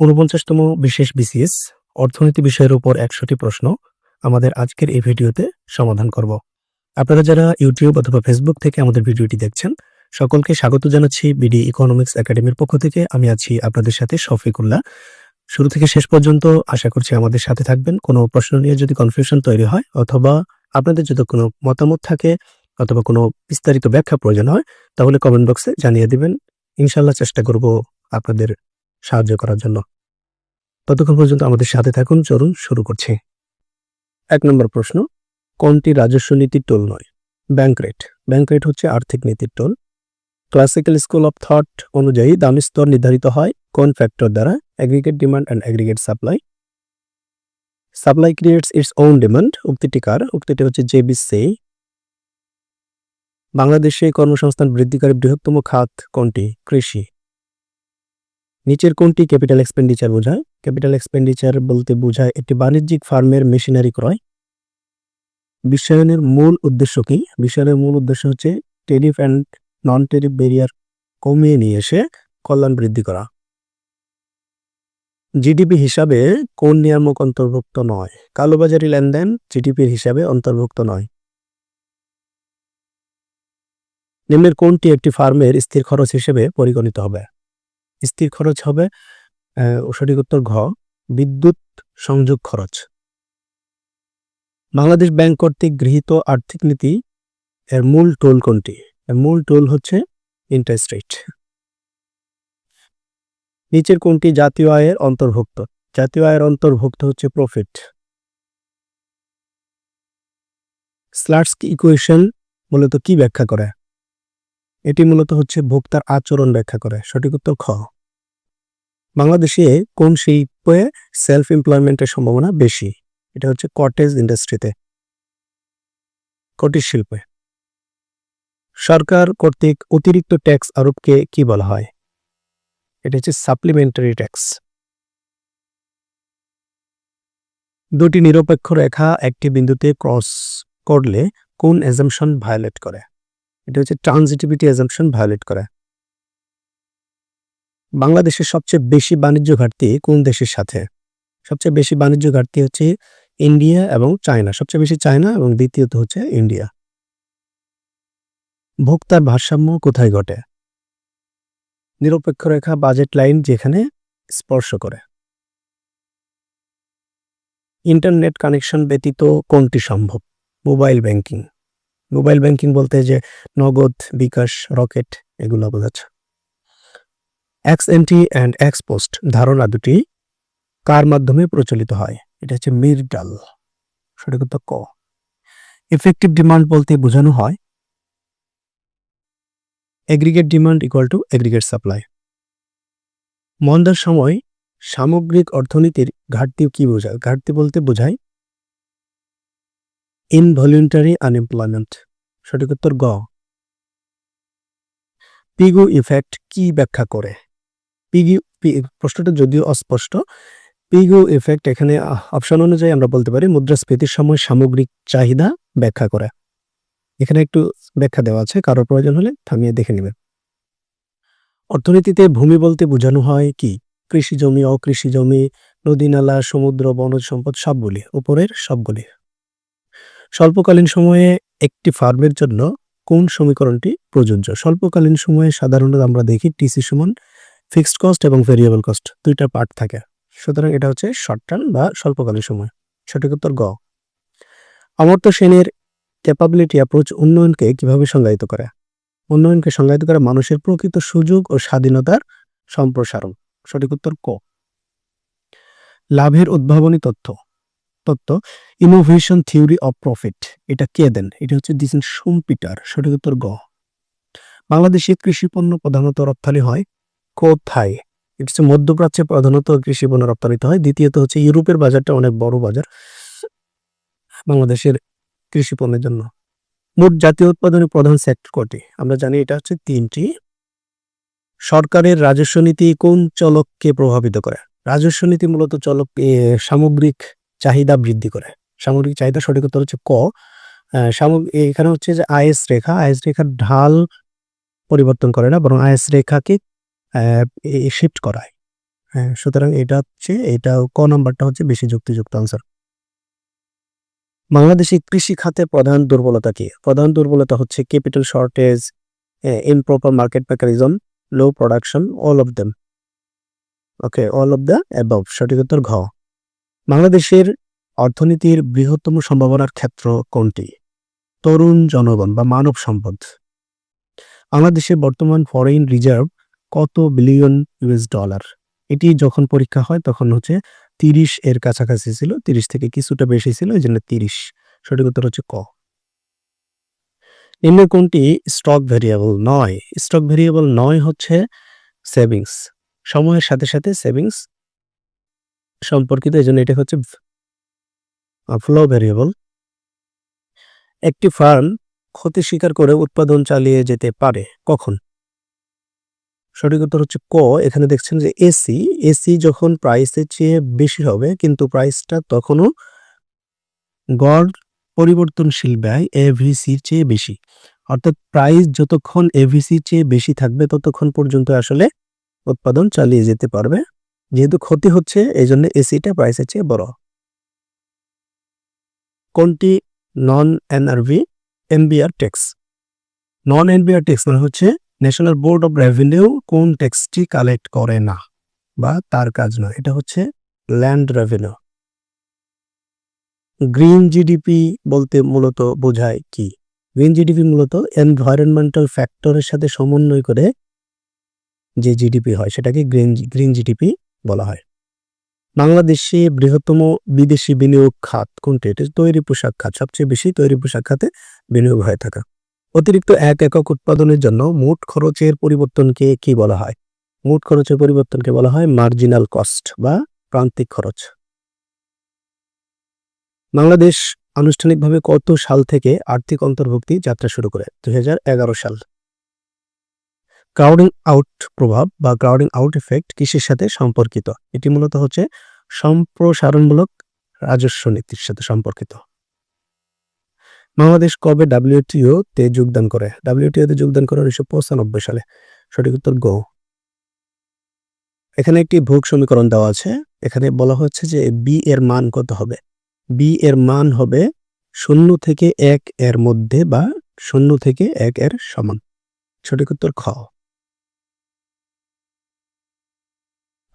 ঊনপঞ্চাশতম বিশেষ বিসিএস অর্থনীতি বিষয়ের উপর একশোটি প্রশ্ন আমাদের আজকের এই ভিডিওতে সমাধান করব। আপনারা যারা ইউটিউব অথবা ফেসবুক থেকে আমাদের ভিডিওটি দেখছেন, সকলকে স্বাগত জানাচ্ছি বিডি ইকোনমিক্স একাডেমির পক্ষ থেকে। আমি আছি আপনাদের সাথে শফিকুল্লাহ। শুরু থেকে শেষ পর্যন্ত আশা করছি আমাদের সাথে থাকবেন। কোনো প্রশ্ন নিয়ে যদি কনফিউশন তৈরি হয় অথবা আপনাদের যদি কোনো মতামত থাকে অথবা কোনো বিস্তারিত ব্যাখ্যা প্রয়োজন হয়, তাহলে কমেন্ট বক্সে জানিয়ে দিবেন। ইনশাল্লাহ চেষ্টা করব আপনাদের সাহায্য করার জন্য। ততক্ষণ পর্যন্ত আমাদের সাথে থাকুন, চলুন শুরু করছি। এক নম্বর প্রশ্ন, কোনটি রাজস্ব নীতির টোল নয়? Bank rate. ব্যাংক রেট হচ্ছে আর্থিক নীতির tool. Classical school of thought অনুযায়ী দামি স্তর নির্ধারিত হয় কোন ফ্যাক্টর দ্বারা? Aggregate demand and aggregate supply. Supply creates its own demand, উক্তিটি কার? উক্তিটি হচ্ছে জেবি সে। বাংলাদেশে কর্মসংস্থান বৃদ্ধিকারী বৃহত্তম খাত কোনটি? কৃষি। নিচের কোনটি ক্যাপিটাল এক্সপেন্ডিচার বোঝায়? ক্যাপিটাল এক্সপেন্ডিচার বলতে বোঝায় একটি বাণিজ্যিক ফার্মের মেশিনারি ক্রয়। বিশ্বায়নের মূল উদ্দেশ্য কি? বিশ্বায়নের মূল উদ্দেশ্য হচ্ছে tariff and non tariff barrier কমিয়ে নিয়ে এসে কল্যাণ বৃদ্ধি করা। জিডিপি হিসাবে কোন নিয়ামক অন্তর্ভুক্ত নয়? কালোবাজারি লেনদেন জিডিপির হিসাবে অন্তর্ভুক্ত নয়। নিম্নের কোনটি একটি ফার্মের স্থির খরচ হিসেবে পরিগণিত হবে? স্থির খরচ হবে সঠিক উত্তর ঘ, বিদ্যুৎ সংযোগ খরচ। বাংলাদেশ ব্যাংক কর্তৃক গৃহীত আর্থিক নীতি, এর মূল টোল কোনটি? এর মূল টোল হচ্ছে ইন্টারেস্ট রেট নিচের কোনটি জাতীয় আয়ের অন্তর্ভুক্ত? জাতীয় আয়ের অন্তর্ভুক্ত হচ্ছে প্রফিট স্লাটস্কি ইকুয়েশন মূলত কি ব্যাখ্যা করে? এটি মূলত হচ্ছে ভোক্তার আচরণ ব্যাখ্যা করে। সঠিক উত্তর খ। বাংলাদেশে কোন শিল্পে সেলফ এমপ্লয়মেন্টের সম্ভাবনা বেশি? এটা হচ্ছে কটেজ ইন্ডাস্ট্রিতে কটিজ শিল্পে। সরকার কর্তৃক অতিরিক্ত ট্যাক্স আরোপকে কি বলা হয়? এটা হচ্ছে সাপ্লিমেন্টারি ট্যাক্স দুটি নিরপেক্ষ রেখা একটি বিন্দুতে ক্রস করলে কোন এজামশন ভায়োলেট করে? এটা হচ্ছে ট্রানজিটিভিটি এজামশন ভায়োলেট করে। বাংলাদেশের সবচেয়ে বেশি বাণিজ্য ঘাটতি কোন দেশের সাথে? সবচেয়ে বেশি বাণিজ্য ঘাটতি হচ্ছে ইন্ডিয়া এবং চায়না। সবচেয়ে বেশি চায়না এবং দ্বিতীয়ত হচ্ছে ইন্ডিয়া। ভোক্তার ভারসাম্য কোথায় ঘটে? নিরপেক্ষ রেখা বাজেট লাইন যেখানে স্পর্শ করে। ইন্টারনেট কানেকশন ব্যতীত কোনটি সম্ভব? Mobile banking. মোবাইল ব্যাংকিং বলতে যে নগদ, বিকাশ, রকেট, এগুলো বোঝাচ্ছে ex ante and ex post ধারণা দুটি কার মাধ্যমে প্রচলিত হয়? এটা হচ্ছে মিরডাল। সঠিক উত্তর ক। এফেক্টিভ ডিমান্ড বলতে বোঝানো হয় aggregate demand equal to aggregate supply মন্দার সময় সামগ্রিক অর্থনীতির ঘাটতি কি বোঝায়? ঘাটতি বলতে বোঝায় ইনভলিউন্টারি আনএমপ্লয়মেন্ট সঠিক উত্তর গ। পিগু ইফেক্ট কি ব্যাখ্যা করে? পিগি প্রশ্নটা যদিও অস্পষ্ট, পিগু ইফেক্ট এখানে অপশন অনুযায়ী আমরা বলতে পারি মুদ্রাস্ফীতির সময় সামগ্রিক চাহিদা ব্যাখ্যা করে। এখানে একটু ব্যাখ্যা দেওয়া আছে, কারোর প্রয়োজন হলে থামিয়ে দেখে নেবেন। অর্থনীতিতে ভূমি বলতে বোঝানো হয় কি? কৃষি জমি, অকৃষি জমি, নদী, নালা, সমুদ্র, বনজ সম্পদ, সবগুলি, উপরের সবগুলি। স্বল্পকালীন সময়ে একটি ফার্মের জন্য কোন সমীকরণটি প্রযোজ্য? স্বল্পকালীন সময়ে সাধারণত আমরা দেখি টিসি সমান ফিক্সড কস্ট এবং ভেরিয়েবল কস্ট দুইটা পার্ট থাকে। সুতরাং এটা হচ্ছে শর্ট টার্ম বা স্বল্পকালীন সময়। সঠিক উত্তর গ। অমর্ত্য সেনের ক্যাপাবিলিটি অ্যাপ্রোচ উন্নয়নকে কীভাবে সংজ্ঞায়িত করে? উন্নয়নকে সংজ্ঞায়িত করে মানুষের প্রকৃত সুযোগ ও স্বাধীনতার সম্প্রসারণ। সঠিক উত্তর ক। লাভের উদ্ভাবনী তথ্য। তত্ত্ব ইনোভেশন থিওরি অফ প্রফিট এটা কে দেন? এটা হচ্ছে দিয়েছেন সোম পিটার সঠিক উত্তর গ। বাংলাদেশে কৃষি পণ্য প্রধানত রপ্তানি হয় কোথায়? এটা হচ্ছে মধ্যপ্রাচ্যে প্রধানত কৃষি পণ্য রপ্তানিতে হয়, দ্বিতীয়ত হচ্ছে ইউরোপের বাজারটা অনেক বড় বাজার বাংলাদেশের কৃষি পণ্যের জন্য। মোট জাতীয় উৎপাদনের প্রধান সেক্টর কটি আমরা জানি এটা হচ্ছে তিনটি। সরকারের রাজস্ব নীতি কোন চলককে প্রভাবিত করে? রাজস্ব নীতি মূলত চলক সামগ্রিক চাহিদা বৃদ্ধি করে। সামগ্রিক চাহিদা সঠিক উত্তর হচ্ছে ক। এখানে হচ্ছে যে আইএস রেখা, আইএস রেখার ঢাল পরিবর্তন করে না, বরং আইএস রেখাকে শিফট করায়। হ্যাঁ সুতরাং এটা হচ্ছে, এটা ক নাম্বারটা হচ্ছে বেশি যুক্তিযুক্ত আনসার বাংলাদেশে কৃষি খাতে প্রধান দুর্বলতা কি? প্রধান দুর্বলতা হচ্ছে capital shortage improper market mechanism low production all of them okay all of the above সঠিক উত্তর ঘ। বাংলাদেশের অর্থনীতির বৃহত্তম সম্ভাবনার ক্ষেত্র কোনটি? তরুণ জনগণ বা মানব সম্পদ। বাংলাদেশের বর্তমান ফরেন রিজার্ভ কত বিলিয়ন ইউএস ডলার এটি যখন পরীক্ষা হয় তখন হচ্ছে তিরিশ এর কাছাকাছি ছিল, তিরিশ থেকে কিছুটা বেশি ছিল, এই জন্য তিরিশ। সঠিক উত্তর হচ্ছে ক। নিম্ন কোনটি? স্টক ভেরিয়েবল নয়। স্টক ভেরিয়েবল নয় হচ্ছে সেভিংস সময়ের সাথে সাথে সেভিংস সম্পর্কিত, এই জন্য এটা হচ্ছে ফ্লো ভ্যারিয়েবল একটি ফার্ম ক্ষতি স্বীকার করে উৎপাদন চালিয়ে যেতে পারে। কখন? সঠিক উত্তর হচ্ছে ক। এখানে দেখছেন যে এসি এসি যখন প্রাইসের চেয়ে বেশি হবে, কিন্তু প্রাইসটা তখনও গড় পরিবর্তনশীল ব্যয় এভিসির চেয়ে বেশি। অর্থাৎ প্রাইস যতক্ষণ এভিসির চেয়ে বেশি থাকবে, ততক্ষণ পর্যন্ত আসলে উৎপাদন চালিয়ে যেতে পারবে। যেহেতু ক্ষতি হচ্ছে এই জন্য এসিটা প্রাইসের চেয়ে বড়। কোনটি? Non NRV NBR tax non NBR tax মানে হচ্ছে ন্যাশনাল বোর্ড অফ রেভিনিউ কোন ট্যাক্সটি কালেক্ট করে না, বা তার কাজ নয়। এটা হচ্ছে ল্যান্ড রেভিনিউ গ্রিন জিডিপি বলতে মূলত বোঝায় কি? গ্রিন জিডিপি মূলত এনভায়রনমেন্টাল ফ্যাক্টরের সাথে সমন্বয় করে যে জিডিপি হয়, সেটাকে গ্রিন গ্রিন জিডিপি বলা হয়। বাংলাদেশে বৃহত্তম বিদেশি বিনিয়োগ খাত কোনটি? এটা তৈরি পোশাক খাত। সবচেয়ে বেশি তৈরি পোশাক খাতে বিনিয়োগ হয়ে থাকা। অতিরিক্ত এক একক উৎপাদনের জন্য মোট খরচের পরিবর্তনকে কি বলা হয়? মোট খরচের পরিবর্তনকে বলা হয় মার্জিনাল কস্ট বা প্রান্তিক খরচ। বাংলাদেশ আনুষ্ঠানিকভাবে কত সাল থেকে আর্থিক অন্তর্ভুক্তি যাত্রা শুরু করে? দুই হাজার এগারো সাল। ক্রাউডিং আউট প্রভাব বা ক্রাউডিং আউট এফেক্ট কৃষির সাথে সম্পর্কিত? এটি মূলত হচ্ছে সম্প্রসারণমূলক রাজস্ব নীতির সাথে সম্পর্কিত। বাংলাদেশ কবে ডাব্লিউটিও তে যোগদান করে? ডাব্লিউটিও তে যোগদান করে উনিশশো পঁচানব্বই সালে। সঠিক উত্তর গো এখানে একটি ভোগ সমীকরণ দেওয়া আছে। এখানে বলা হচ্ছে যে বি এর মান কত হবে? বি এর মান হবে শূন্য থেকে এক এর মধ্যে বা শূন্য থেকে এক এর সমান। সঠিক উত্তর খ।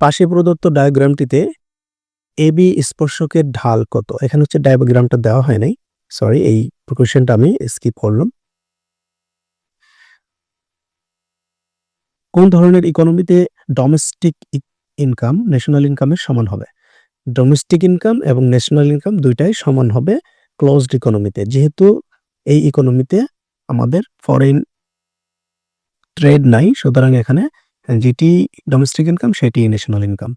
পাশে প্রদত্ত ডায়াগ্রামটিতে এবি স্পর্শকের ঢাল কত? এখানে হচ্ছে ডায়াগ্রামটা দেওয়া হয় নাই। সরি এই কোয়েশ্চেনটা আমি স্কিপ করলাম। কোন ধরনের ইকোনমিতে ডোমেস্টিক ইনকাম ন্যাশনাল ইনকামের সমান হবে? ডোমেস্টিক ইনকাম এবং ন্যাশনাল ইনকাম দুইটাই সমান হবে ক্লোজড ইকোনমিতে যেহেতু এই ইকোনমিতে আমাদের ফরেন ট্রেড নাই, সুতরাং এখানে যেটি ডোমেস্টিক ইনকাম সেটি national income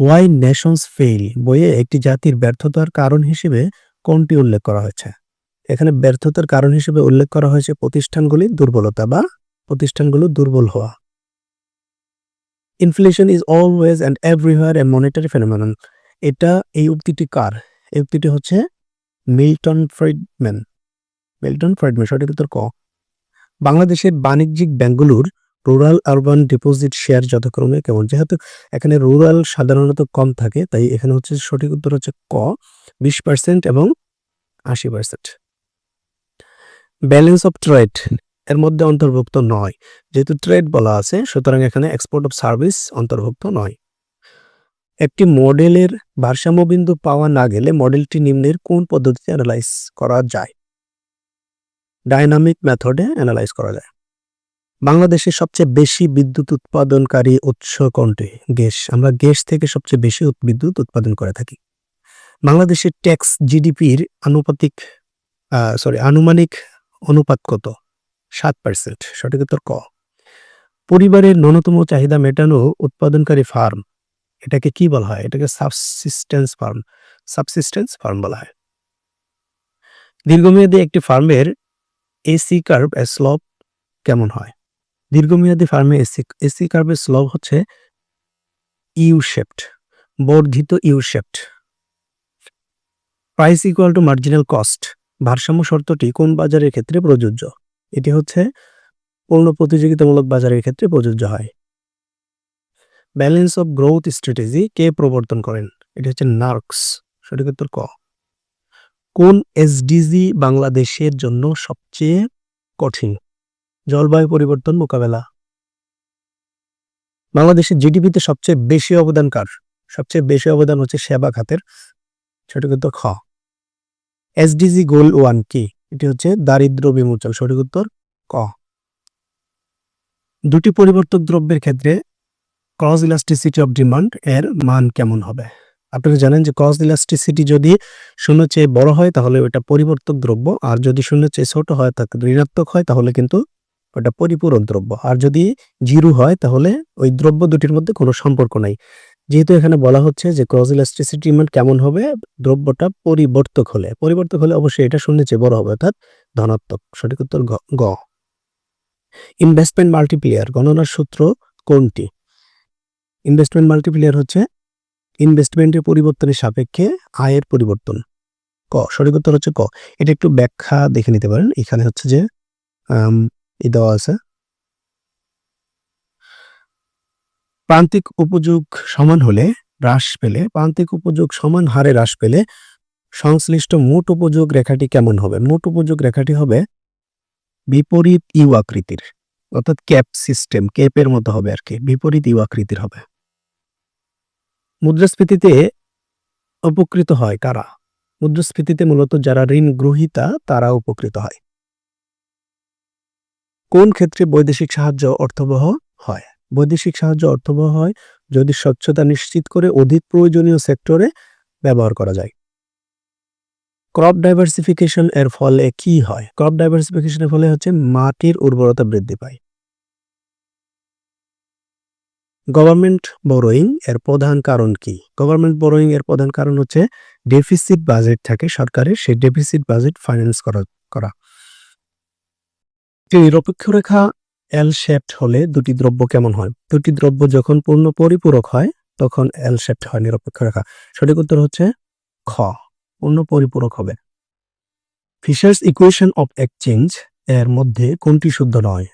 why nations fail বইয়ে একটি জাতির ব্যর্থতার কারণ হিসেবে কোনটি উল্লেখ করা হয়েছে? এখানে ব্যর্থতার কারণ হিসেবে উল্লেখ করা হয়েছে প্রতিষ্ঠানগুলির দুর্বলতা বা প্রতিষ্ঠানগুলো দুর্বল হওয়া। Inflation is always and everywhere a monetary phenomenon এটা এই উক্তিটি কার? এই উক্তিটি হচ্ছে মিল্টন ফ্রাইডম্যান মিল্টন ফ্রাইডম্যান সঠিক উত্তর ক? বাংলাদেশের বাণিজ্যিক ব্যাংকগুলোর রুরাল আরবান ডিপোজিট শেয়ার যথাক্রমে কেমন? যেহেতু এখানে রুরাল সাধারণত কম থাকে, তাই এখানে হচ্ছে সঠিক উত্তর হচ্ছে ক, বিশ পার্সেন্ট এবং আশি পার্সেন্ট ব্যালেন্স অফ ট্রেড এর মধ্যে অন্তর্ভুক্ত নয়। যেহেতু ট্রেড বলা আছে, সুতরাং এখানে এক্সপোর্ট অফ সার্ভিস অন্তর্ভুক্ত নয়। একটি মডেলের ভারসাম্যবিন্দু পাওয়া না গেলে মডেলটি নিম্নের কোন পদ্ধতিতে অ্যানালাইজ করা যায়? ডাইনামিক মেথডে অ্যানালাইজ করা যায়। বাংলাদেশের সবচেয়ে বেশি বিদ্যুৎ উৎপাদনকারী উৎস কোনটি? গ্যাস। আমরা গ্যাস থেকে সবচেয়ে বেশি বিদ্যুৎ উৎপাদন করে থাকি। বাংলাদেশের ট্যাক্স জিডিপির আনুপাতিক সরি আনুমানিক অনুপাত কত? সাত পার্সেন্ট সঠিক উত্তর ক। পরিবারের ন্যূনতম চাহিদা মেটানো উৎপাদনকারী ফার্ম, এটাকে কি বলা হয়? এটাকে সাবসিস্টেন্স ফার্ম সাবসিস্টেন্স ফার্ম বলা হয়। দীর্ঘমেয়াদী একটি ফার্মের এসি কার্ভ স্লপ কেমন হয়? দীর্ঘমেয়াদী ফার্মে এসি এসি কার্ভের স্লপ হচ্ছে ইউ শেপড বর্ধিত U shaped price equal to marginal cost ভারসাম্য শর্তটি কোন বাজারের ক্ষেত্রে প্রযোজ্য? এটি হচ্ছে পূর্ণ প্রতিযোগিতামূলক বাজারের ক্ষেত্রে প্রযোজ্য হয়। ব্যালেন্স অফ গ্রোথ স্ট্র্যাটেজি কে প্রবর্তন করেন? এটা হচ্ছে নার্কস, সঠিক উত্তর ক। কোন এসডিজি বাংলাদেশের জন্য সবচেয়ে কঠিন? জলবায়ু পরিবর্তন মোকাবেলা। বাংলাদেশের জিডিপিতে সবচেয়ে বেশি অবদান কার? সবচেয়ে বেশি অবদান হচ্ছে সেবা খাতের সঠিক উত্তর খ। এসডিজি গোল ওয়ান কি? এটি হচ্ছে দারিদ্র বিমোচন সঠিক উত্তর ক। দুটি পরিবর্তক দ্রব্যের ক্ষেত্রে ক্রস ইলাস্টিসিটি অফ ডিমান্ড এর মান কেমন হবে? আপনারা জানেন যে ক্রস ইলাস্টিসিটি যদি শূন্য চেয়ে বড় হয়, তাহলে ওটা পরিবর্তক দ্রব্য, আর যদি শূন্য চেয়ে ছোট হয় তা ঋণাত্মক হয়, তাহলে কিন্তু ওটা পরিপূরক দ্রব্য। আর যদি জিরো হয়, তাহলে ওই দ্রব্য দুটির মধ্যে কোনো সম্পর্ক নাই। যেহেতু এখানে বলা হচ্ছে যে ক্রস ইলাস্টিসিটি ডিমান্ড কেমন হবে? দ্রব্যটা পরিবর্তক হলে। পরিবর্তক হলে অবশ্যই এটা শূন্য চেয়ে বড় হবে, অর্থাৎ ধনাত্মক। সঠিক উত্তর গ ইনভেস্টমেন্ট মাল্টিপ্লিয়ার গণনার সূত্র কোনটি? ইনভেস্টমেন্ট মাল্টিপ্লিয়ার হচ্ছে ইনভেস্টমেন্টের পরিবর্তনের সাপেক্ষে আয়ের পরিবর্তন। ক, সঠিক উত্তর হচ্ছে ক। এটা একটু ব্যাখ্যা দেখে নিতে পারেন। এখানে হচ্ছে যে আম, ই দেওয়া আছে। প্রান্তিক উপযোগ সমান হলে হ্রাস পেলে প্রান্তিক উপযোগ সমান হারে হ্রাস পেলে সংশ্লিষ্ট মোট উপযোগ রেখাটি কেমন হবে? মোট উপযোগ রেখাটি হবে বিপরীত ইউ আকৃতির অর্থাৎ ক্যাপ সিস্টেম ক্যাপের মতো হবে আর কি বিপরীত ইউ আকৃতির হবে। মুদ্রাস্ফীতিতে উপকৃত হয় কারা? মুদ্রাস্ফীতিতে মূলত যারা ঋণ গ্রহীতা তারা উপকৃত হয়। কোন ক্ষেত্রে বৈদেশিক সাহায্য অর্থবহ হয়? বৈদেশিক সাহায্য অর্থবহ হয় যদি স্বচ্ছতা নিশ্চিত করে অধিক প্রয়োজনীয় সেক্টরে ব্যবহার করা যায়। ক্রপ ডাইভার্সিফিকেশন এর ফলে কি হয়? ক্রপ ডাইভার্সিফিকেশনের ফলে হচ্ছে মাটির উর্বরতা বৃদ্ধি পায়। গভর্নমেন্ট বরোয়িং এর প্রধান কারণ কি? গভর্নমেন্ট বরোয়িং এর প্রধান কারণ হচ্ছে ডেফিসিট বাজেট থাকে সরকারের, সেই ডেফিসিট বাজেট ফাইন্যান্স করা। একটি নিরপেক্ষ রেখা এল শেপড হলে দুটি দ্রব্য কেমন হয়? দুটি দ্রব্য যখন পূর্ণ পরিপূরক হয়, তখন এল শেপড হয় নিরপেক্ষ রেখা। সঠিক উত্তর হচ্ছে খ। পূর্ণ পরিপূরক হবে। ফিশার্স ইকুয়েশন অফ এক্সচেঞ্জ এর মধ্যে কোনটি শুদ্ধ নয়?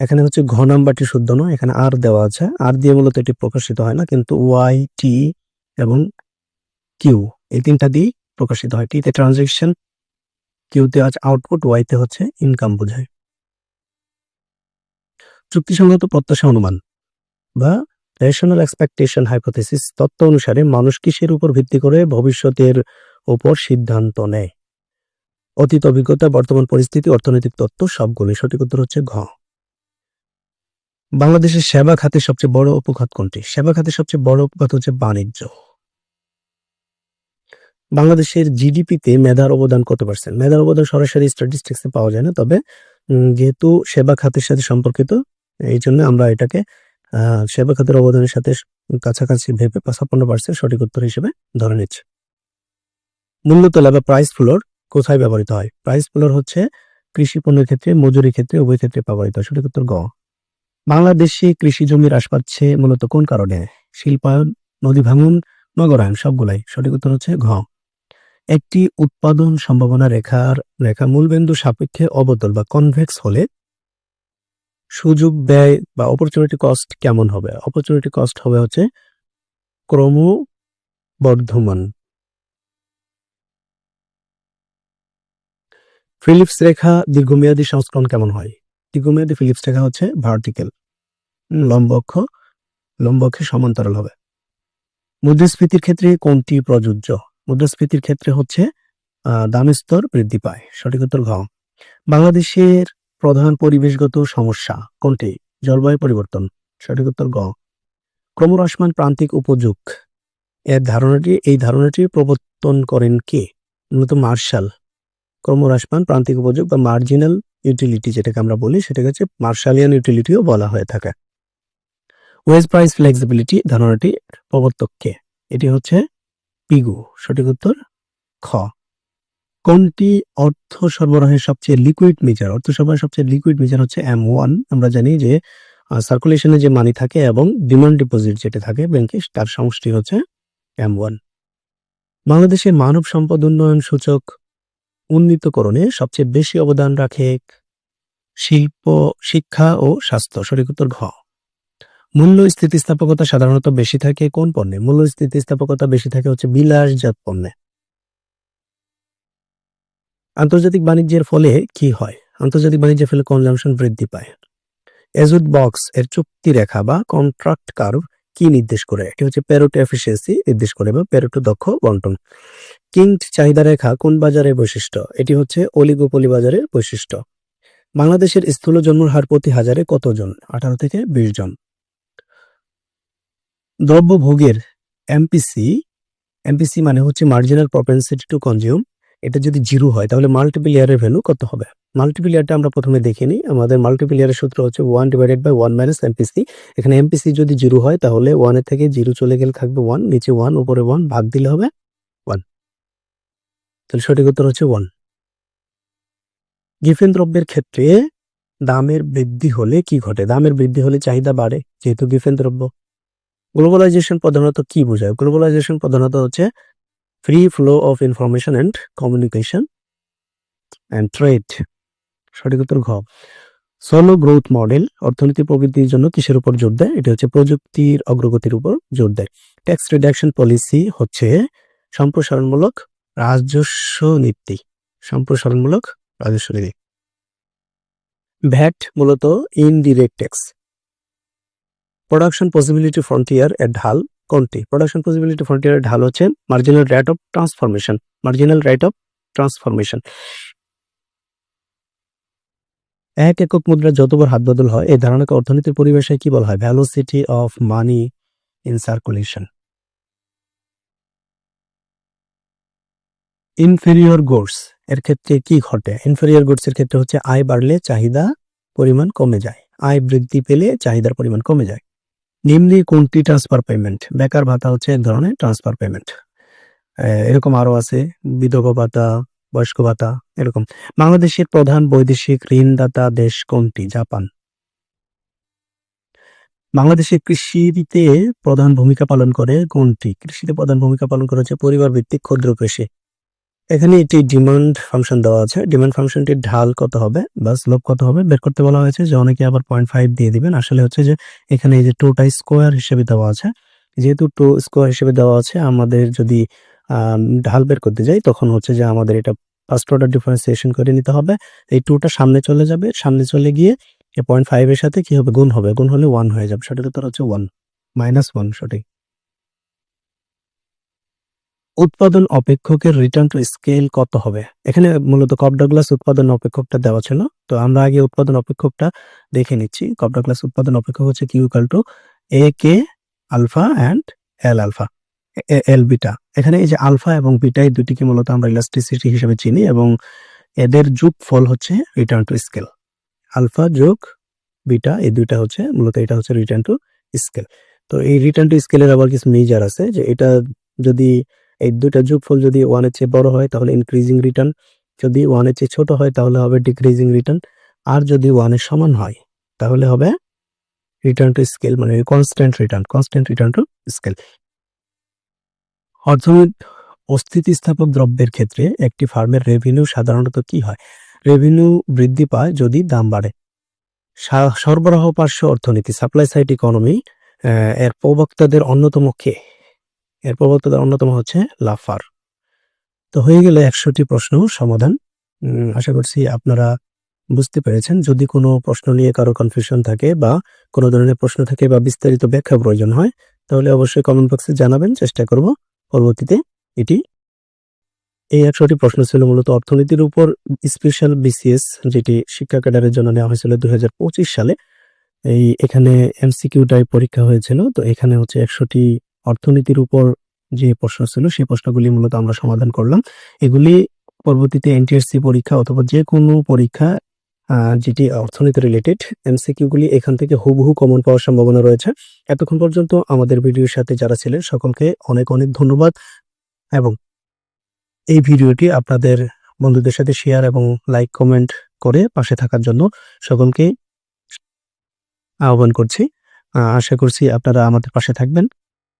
এখানে হচ্ছে ঘ নাম্বারটি শুদ্ধ নয়, এখানে আর দেওয়া আছে। আর দিয়ে মূলত এটি প্রকাশিত হয় না, কিন্তু ওয়াই টি এবং কিউ এই তিনটা দিয়ে প্রকাশিত হয়। টিতে ট্রানজেকশন কিউতে আছে আউটপুট ওয়াইতে হচ্ছে ইনকাম বোঝায়। চুক্তিসঙ্গত প্রত্যাশা অনুমান বা রেশনাল এক্সপেকটেশন হাইপোথেসিস তত্ত্ব অনুসারে মানুষ কিসের উপর ভিত্তি করে ভবিষ্যতের উপর সিদ্ধান্ত নেয়? অতীত অভিজ্ঞতা, বর্তমান পরিস্থিতি, অর্থনৈতিক তত্ত্ব সবগুলি সঠিক উত্তর হচ্ছে ঘ। বাংলাদেশের সেবা খাতে সবচেয়ে বড় উপখাত কোনটি? সেবা খাতে সবচেয়ে বড় উপখাত হচ্ছে বাণিজ্য। বাংলাদেশের জিডিপিতে মেধার অবদান কত পার্সেন্ট মেধার অবদান সরাসরি স্ট্যাটিস্টিক্সে পাওয়া যায় না, তবে যেহেতু সেবা খাতের সাথে সম্পর্কিত, এই জন্য আমরা এটাকে সেবা খাতের অবদানের সাথে কাছাকাছি ভেবে ছাপ্পান্ন পার্সেন্ট সঠিক উত্তর হিসেবে ধরে নিচ্ছে। মূল্য তোলা বা প্রাইস ফ্লোর কোথায় ব্যবহৃত হয়? প্রাইস ফ্লোর হচ্ছে কৃষি পণ্যের ক্ষেত্রে মজুরি ক্ষেত্রে, উভয় ক্ষেত্রে ব্যবহৃত হয়। সঠিক উত্তর গ। বাংলাদেশে কৃষি জমি হ্রাস পাচ্ছে মূলত কোন কারণে? শিল্পায়ন, নদী ভাঙন, নগরায়ন, সবগুলাই। সঠিক উত্তর হচ্ছে ঘ। একটি উৎপাদন সম্ভাবনা রেখার রেখা মূলবিন্দু সাপেক্ষে অবতল বা কনভেক্স হলে সুযোগ ব্যয় বা অপরচুনিটি কস্ট কেমন হবে? অপরচুনিটি কস্ট হবে হচ্ছে ক্রমবর্ধমান। ফিলিপস রেখা দীর্ঘমেয়াদী সংস্করণ কেমন হয়? দীর্ঘমেয়াদী ফিলিপস রেখা হচ্ছে ভার্টিক্যাল লম্ব অক্ষ লম্ব অক্ষে সমান্তরাল হবে। মুদ্রাস্ফীতির ক্ষেত্রে কোনটি প্রযোজ্য? মুদ্রাস্ফীতির ক্ষেত্রে হচ্ছে দামের স্তর বৃদ্ধি পায়। সঠিক উত্তর ঘ। বাংলাদেশের প্রধান পরিবেশগত সমস্যা কোনটি? জলবায়ু পরিবর্তন। সঠিক উত্তর গ ক্রমহ্রাসমান প্রান্তিক উপযোগ এর ধারণাটি, এই ধারণাটি প্রবর্তন করেন কে? মূলত মার্শাল। ক্রমহ্রাসমান প্রান্তিক উপযোগ বা মার্জিনাল ইউটিলিটি যেটাকে আমরা বলি, সেটাকে হচ্ছে মার্শালিয়ান ইউটিলিটিও বলা হয়ে থাকে। ওয়েজ প্রাইস ফ্লেক্সিবিলিটি ধারণাটি প্রবর্তক কে? এটি হচ্ছে পিগু, সঠিক উত্তর খ। কোনটি অর্থ সরবরাহের সবচেয়ে লিকুইড মেজার অর্থ সরবরাহের সবচেয়ে লিকুইড মেজার হচ্ছে এম ওয়ান আমরা জানি যে সার্কুলেশনে যে মানি থাকে এবং ডিমান্ড ডিপোজিট যেটা থাকে ব্যাংকে তার সমষ্টি হচ্ছে এম ওয়ান বাংলাদেশের মানব সম্পদ উন্নয়ন সূচক উন্নীতকরণে সবচেয়ে বেশি অবদান রাখে শিল্প, শিক্ষা ও স্বাস্থ্য। সঠিক উত্তর ঘ। মূল্য স্থিতিস্থাপকতা সাধারণত বেশি থাকে কোন পণ্যে? মূল্য স্থিতিস্থাপকতা বেশি থাকে হচ্ছে বিলাসজাত পণ্যে। আন্তর্জাতিক বাণিজ্যের ফলে কি হয়? আন্তর্জাতিক বাণিজ্যের ফলে কনজামশন বৃদ্ধি পায়। এজুড বক্স এর চুক্তি রেখা বা কন্ট্রাক্ট কার্ভ কি নির্দেশ করে? এটি হচ্ছে প্যারোটো এফিসিয়েন্সি নির্দেশ করে বা প্যারোটো দক্ষ বন্টন। কিংড চাহিদা রেখা কোন বাজারের বৈশিষ্ট্য? এটি হচ্ছে অলিগোপলি বাজারের বৈশিষ্ট্য। বাংলাদেশের স্থূল জন্মর হার প্রতি হাজারে কতজন? আঠারো থেকে বিশ জন। দ্রব্য ভোগের এমপিসি এমপিসি মানে হচ্ছে মার্জিনাল প্রপেন্সিটি টু কনজিউম এটা যদি জিরো হয়, তাহলে মাল্টিপল ইয়ারের ভ্যালু কত হবে? মাল্টিপল ইয়ারটা আমরা প্রথমে দেখে নিই। আমাদের মাল্টিপল ইয়ারের সূত্র হচ্ছে one divided by one minus MPC এখানে এমপিসি যদি জিরো হয়, তাহলে ওয়ানের থেকে জিরো চলে গেলে থাকবে ওয়ান নিচে ওয়ান উপরে ওয়ান ভাগ দিলে হবে ওয়ান তাহলে সঠিক উত্তর হচ্ছে ওয়ান গিফেন দ্রব্যের ক্ষেত্রে দামের বৃদ্ধি হলে কি ঘটে? দামের বৃদ্ধি হলে চাহিদা বাড়ে, যেহেতু গিফেন দ্রব্য। গ্লোবালাইজেশন প্রধানত কি বোঝায়? গ্লোবালাইজেশন প্রধানত হচ্ছে free flow of information and communication and trade সঠিক উত্তর ঘ। সলো গ্রোথ মডেল অর্থনীতি প্রবৃদ্ধির জন্য কিসের উপর জোর দেয়? এটা হচ্ছে প্রযুক্তির অগ্রগতির উপর জোর দেয়। ট্যাক্স রিডাকশন পলিসি হচ্ছে সম্প্রসারণমূলক রাজস্ব নীতি। সম্প্রসারণমূলক রাজস্ব নীতি। ভ্যাট মূলত indirect tax production possibility frontier এর ঢাল কোনটি? প্রোডাকশন পসিবিলিটি ফ্রন্টিয়ার ঢাল হচ্ছে marginal rate of transformation marginal rate of transformation এক একক মুদ্রার যতবার হাত বদল হয়, এই ধারণাকে অর্থনীতির পরিবেশে কি বলা হয়? Velocity of money in circulation inferior goods এর ক্ষেত্রে কি ঘটে? ইনফেরিয়র গুডস এর ক্ষেত্রে হচ্ছে আয় বাড়লে চাহিদা পরিমাণ কমে যায়। আয় বৃদ্ধি পেলে চাহিদার পরিমাণ কমে যায়। নিম্নে কোনটি ট্রান্সফার পেমেন্ট বেকার ভাতা হচ্ছে এক ধরনের ট্রান্সফার পেমেন্ট এরকম আরও আছে, বিধবা ভাতা, বয়স্ক ভাতা, এরকম। বাংলাদেশের প্রধান বৈদেশিক ঋণদাতা দেশ কোনটি? জাপান। বাংলাদেশে কৃষিতে প্রধান ভূমিকা পালন করে কোনটি? কৃষিতে প্রধান ভূমিকা পালন করে হচ্ছে পরিবার ভিত্তিক ক্ষুদ্র কৃষি। এখানে একটি ডিমান্ড ফাংশন দেওয়া আছে। ডিমান্ড ফাংশনটির ঢাল কত হবে? বা স্লোপ কত হবে? বের করতে বলা হয়েছে যে অনেকে আবার পয়েন্ট ফাইভ দিয়ে দিবেন। আসলে হচ্ছে যে এখানে এই যে টুটা স্কোয়ার হিসেবে দেওয়া আছে। যেহেতু টু স্কোয়ার হিসেবে দেওয়া আছে, আমাদের যদি ঢাল বের করতে যাই, তখন হচ্ছে যে আমাদের এটা ফার্স্ট অর্ডার ডিফারেন্সিয়েশন করে নিতে হবে। এই টুটা সামনে চলে যাবে। সামনে চলে গিয়ে পয়েন্ট ফাইভের সাথে কি হবে? গুণ হবে। গুণ হলে ওয়ান হয়ে যাবে। সঠিক উত্তর হচ্ছে ওয়ান মাইনাস ওয়ান সঠিক। উৎপাদন অপেক্ষকের রিটার্ন টু স্কেল কত হবে? এখানে মূলত কপডাগ্লাস উৎপাদন অপেক্ষকটা দেওয়া ছিল। তো আমরা আগে উৎপাদন অপেক্ষকটা দেখে নিচ্ছি। কপডাগ্লাস উৎপাদন অপেক্ষক হচ্ছে Q equal to A K alpha and L alpha L beta এখানে এই যে আলফা এবং বিটা এই দুটিকে মূলত আমরা ইলাস্টিসিটি হিসেবে চিনি এবং এদের যোগ ফল হচ্ছে রিটার্ন টু স্কেল আলফা যোগ বিটা এই দুইটা হচ্ছে, মূলত এটা হচ্ছে রিটার্ন টু স্কেল তো এই রিটার্ন টু স্কেলের আবার কিছু মেজার আছে যে এটা যদি এই দুইটা যোগফল যদি ওয়ানের চেয়ে বড় হয়, তাহলে ইনক্রিজিং রিটার্ন যদি ওয়ানের চেয়ে ছোট হয়, তাহলে হবে ডিক্রিজিং রিটার্ন আর যদি ওয়ানের সমান হয়, তাহলে হবে রিটার্ন টু স্কেল মানে constant return constant return to scale অর্থনীতি, অস্থিতিস্থাপক দ্রব্যের ক্ষেত্রে একটি ফার্মের রেভিনিউ সাধারণত কি হয়? রেভিনিউ বৃদ্ধি পায় যদি দাম বাড়ে। সরবরাহ পার্শ্ব অর্থনীতি সাপ্লাই সাইড ইকোনমি এর প্রবক্তাদের অন্যতম কে? এর প্রবক্তাদের অন্যতম হচ্ছে লাফার। তো হয়ে গেলে একশোটি প্রশ্ন সমাধান। আশা করছি আপনারা বুঝতে পেরেছেন। যদি কোনো প্রশ্ন নিয়ে কারও কনফিউশন থাকে বা কোনো ধরনের প্রশ্ন থাকে বা বিস্তারিত ব্যাখ্যা প্রয়োজন হয়, তাহলে অবশ্যই কমেন্ট বক্সে জানাবেন। চেষ্টা করব পরবর্তীতে এটি। এই একশোটি প্রশ্ন ছিল মূলত অর্থনীতির উপর স্পেশাল বিসিএস যেটি শিক্ষা ক্যাডারের জন্য নেওয়া হয়েছিল দুই হাজার পঁচিশ সালে। এই এখানে এমসিকিউ টাইপ পরীক্ষা হয়েছিল, তো এখানে হচ্ছে একশোটি অর্থনীতির উপর যে প্রশ্ন ছিল, সেই প্রশ্নগুলি মূলত আমরা সমাধান করলাম। এগুলি পরবর্তীতে এনটিএসসি পরীক্ষা অথবা যে কোনো পরীক্ষা যেটি অর্থনীতি রিলেটেড এমসিকিউগুলি এখান থেকে হুবহু কমন পাওয়ার সম্ভাবনা রয়েছে। এতক্ষণ পর্যন্ত আমাদের ভিডিওর সাথে যারা ছিলেন, সকলকে অনেক অনেক ধন্যবাদ। এবং এই ভিডিওটি আপনাদের বন্ধুদের সাথে শেয়ার এবং লাইক কমেন্ট করে পাশে থাকার জন্য সকলকে আহ্বান করছি। আশা করছি আপনারা আমাদের পাশে থাকবেন।